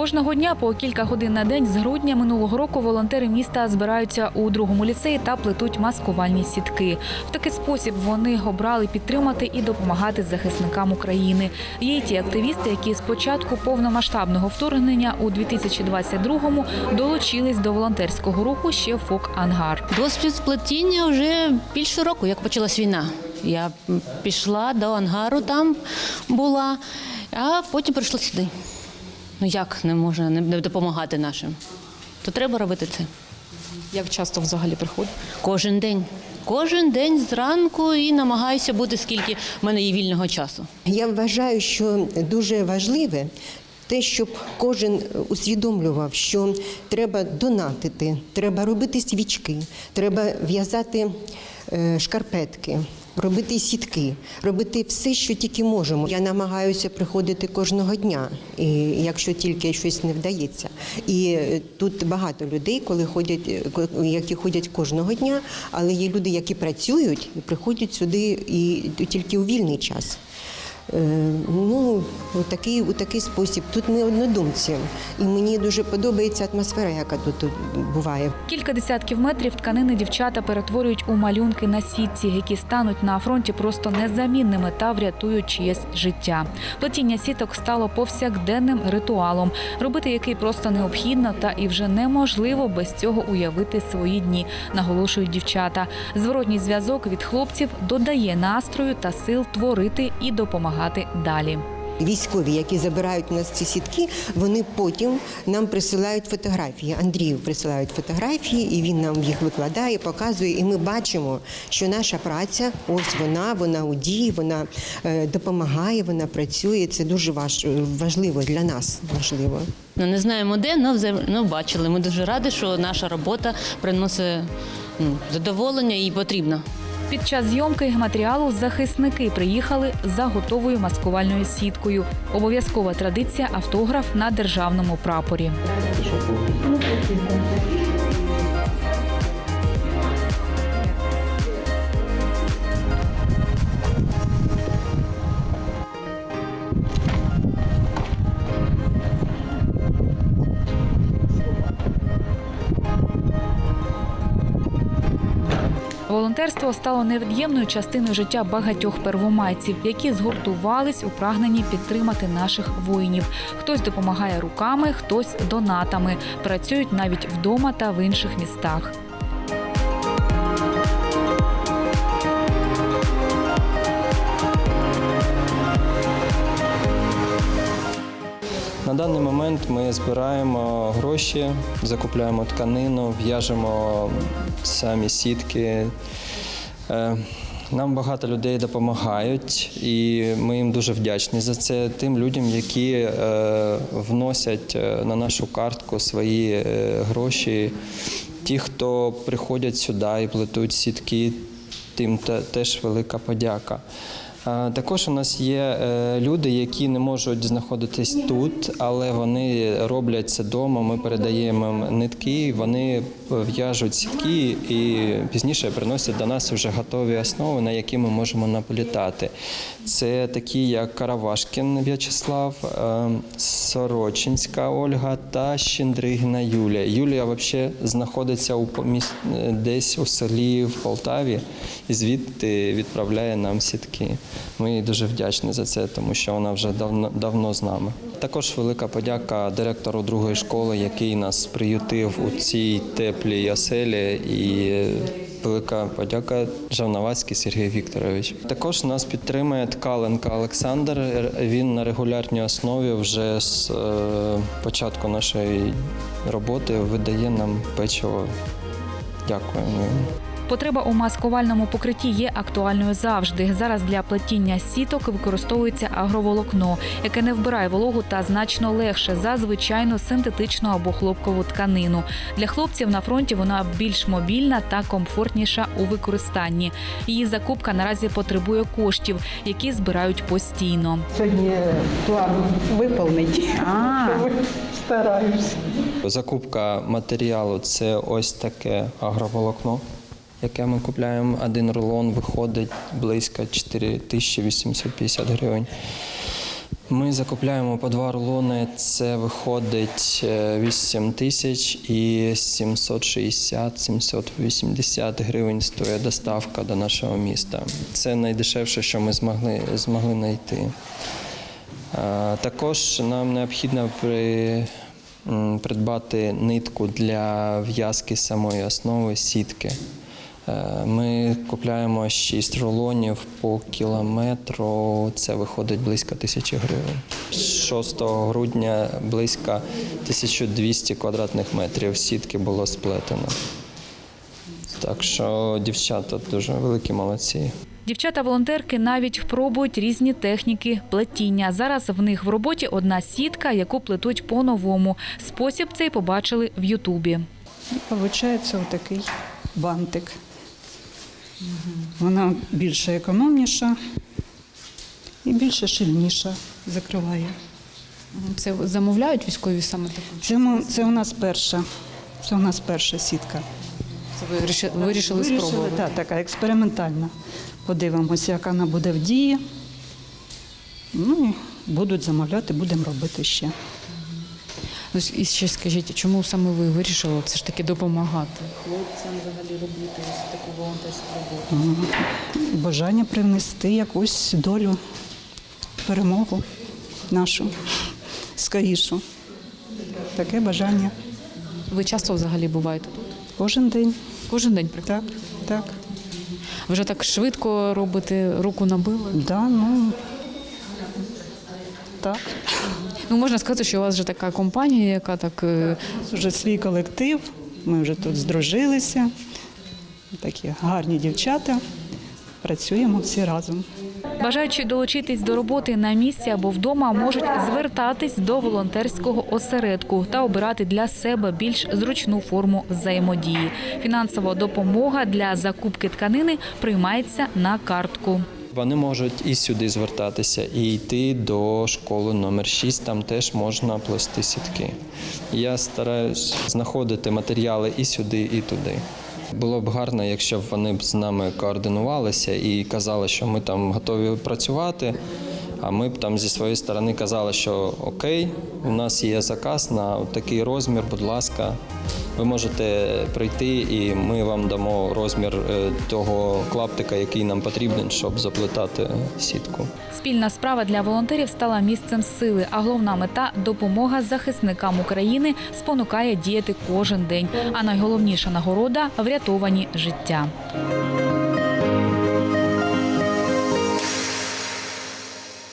Кожного дня по кілька годин на день з грудня минулого року волонтери міста збираються у другому ліцеї та плетуть маскувальні сітки. В такий спосіб вони обрали підтримати і допомагати захисникам України. Є й ті активісти, які з початку повномасштабного вторгнення у 2022-му долучились до волонтерського руху ще ФОК Ангар. Досвід сплетіння вже більше року, як почалась війна. Я пішла до ангару, там була, а потім прийшла сюди. Ну як не можна не допомагати нашим? То треба робити це. Як часто взагалі приходить? Кожен день. Кожен день зранку і намагаюся бути, скільки в мене є вільного часу. Я вважаю, що дуже важливе те, щоб кожен усвідомлював, що треба донатити, треба робити свічки, треба в'язати е, шкарпетки. Робити сітки, робити все, що тільки можемо. Я намагаюся приходити кожного дня, і якщо тільки щось не вдається. І е, тут багато людей, коли ходять, е, які ходять кожного дня, але є люди, які працюють і приходять сюди і тільки у вільний час. У такий, у такий спосіб. Тут ми однодумці, і мені дуже подобається атмосфера, яка тут, тут буває. Кілька десятків метрів тканини дівчата перетворюють у малюнки на сітці, які стануть на фронті просто незамінними та врятують чиєсь життя. Плетіння сіток стало повсякденним ритуалом, робити який просто необхідно та і вже неможливо без цього уявити свої дні, наголошують дівчата. Зворотній зв'язок від хлопців додає настрою та сил творити і допомагати далі. Військові, які забирають у нас ці сітки, вони потім нам присилають фотографії. Андрію присилають фотографії, і він нам їх викладає, показує. І ми бачимо, що наша праця, ось вона, вона у дії, вона е, допомагає, вона працює. Це дуже важливо для нас. Важливо. Ну, не знаємо де, але бачили. Ми дуже раді, що наша робота приносить ну, задоволення і потрібна. Під час зйомки матеріалу захисники приїхали за готовою маскувальною сіткою. Обов'язкова традиція автограф на державному прапорі. Волонтерство стало невід'ємною частиною життя багатьох первомайців, які згуртувались у прагненні підтримати наших воїнів. Хтось допомагає руками, хтось донатами. Працюють навіть вдома та в інших містах. На даний момент ми збираємо гроші, закупляємо тканину, в'яжемо самі сітки. Е, Нам багато людей допомагають, і ми їм дуже вдячні за це. Тим людям, які е, вносять е, на нашу картку свої гроші. Ті, хто приходять сюди і плетуть сітки, тим теж велика подяка. Також у нас є е, люди, які не можуть знаходитись тут, але вони роблять це вдома. Ми передаємо їм нитки, вони в'яжуть сітки і пізніше приносять до нас вже готові основи, на які ми можемо наполітати. Це такі, як Каравашкін В'ячеслав, е, Сорочинська Ольга та Щендригіна Юлія. Юлія взагалі знаходиться у міс- е, десь у селі в Полтаві і звідти відправляє нам сітки. Ми їй дуже вдячні за це, тому що вона вже давно, давно з нами. Також велика подяка директору другої школи, який нас приютив у цій теплій оселі. І велика подяка Жавновацький Сергій Вікторович. Також нас підтримує Ткаленко Олександр. Він на регулярній основі вже з е, початку нашої роботи видає нам печиво. Дякуємо. Потреба у маскувальному покритті є актуальною завжди. Зараз для плетіння сіток використовується агроволокно, яке не вбирає вологу та значно легше за звичайну синтетичну або хлопкову тканину. Для хлопців на фронті вона більш мобільна та комфортніша у використанні. Її закупка наразі потребує коштів, які збирають постійно. Сьогодні план виповнить. Стараюсь. Закупка матеріалу це ось таке агроволокно, яке ми купляємо. Один рулон виходить близько 4850 гривень. Ми закупляємо по два рулони. Це виходить е, 8 тисяч і 760-780 гривень стоїть доставка до нашого міста. Це найдешевше, що ми змогли, змогли знайти. Е, Також нам необхідно при, придбати нитку для в'язки самої основи сітки. Е, Ми купляємо 6 рулонів по кілометру. Це виходить близько тисячі гривень. 6 грудня близько 1200 квадратних метрів сітки було сплетено. Так що дівчата дуже великі молодці. Дівчата-волонтерки навіть пробують різні техніки плетіння. Зараз в них в роботі одна сітка, яку плетуть по-новому. Спосіб цей побачили в Ютубі. Получається отакий бантик. Вона більше економніша і більше щільніша закриває. Це замовляють військові саме таку? Це, це у нас перша. Це у нас перша сітка. Це ви вирішили, вирішили спробувати? Так, така експериментальна. Подивимося, як вона буде в дії. Ну і будуть замовляти, будемо робити ще. Ну, І ще скажіть, чому саме ви вирішили все ж таки допомагати хлопцям взагалі робити ось таку волонтерську роботу? Бажання привнести якусь долю, перемогу нашу скорішу. Таке бажання Ви часто взагалі буваєте тут? кожен день. Кожен день приходите? Так, так. Вже так швидко робите, руку набили? Да, ну, так. Ну можна сказати, що у вас вже така компанія, яка так е, вже свій колектив, ми вже тут здружилися. Такі гарні дівчата. Працюємо всі разом. Бажаючи долучитись до роботи на місці або вдома, можуть звертатись до волонтерського осередку та обирати для себе більш зручну форму взаємодії. Фінансова допомога для закупки тканини приймається на картку. Вони можуть і сюди звертатися, і йти до школи номер 6, там теж можна плести сітки. Я стараюсь знаходити матеріали і сюди, і туди. Було б гарно, якщо б вони з нами координувалися і казали, що ми там готові працювати. А ми б там зі своєї сторони казали, що окей, у нас є заказ на такий розмір, будь ласка, ви можете прийти, і ми вам дамо розмір е, того клаптика, який нам потрібен, щоб заплетати сітку. Спільна справа для волонтерів стала місцем сили, а головна мета допомога захисникам України спонукає діяти кожен день. А найголовніша нагорода врятовані життя.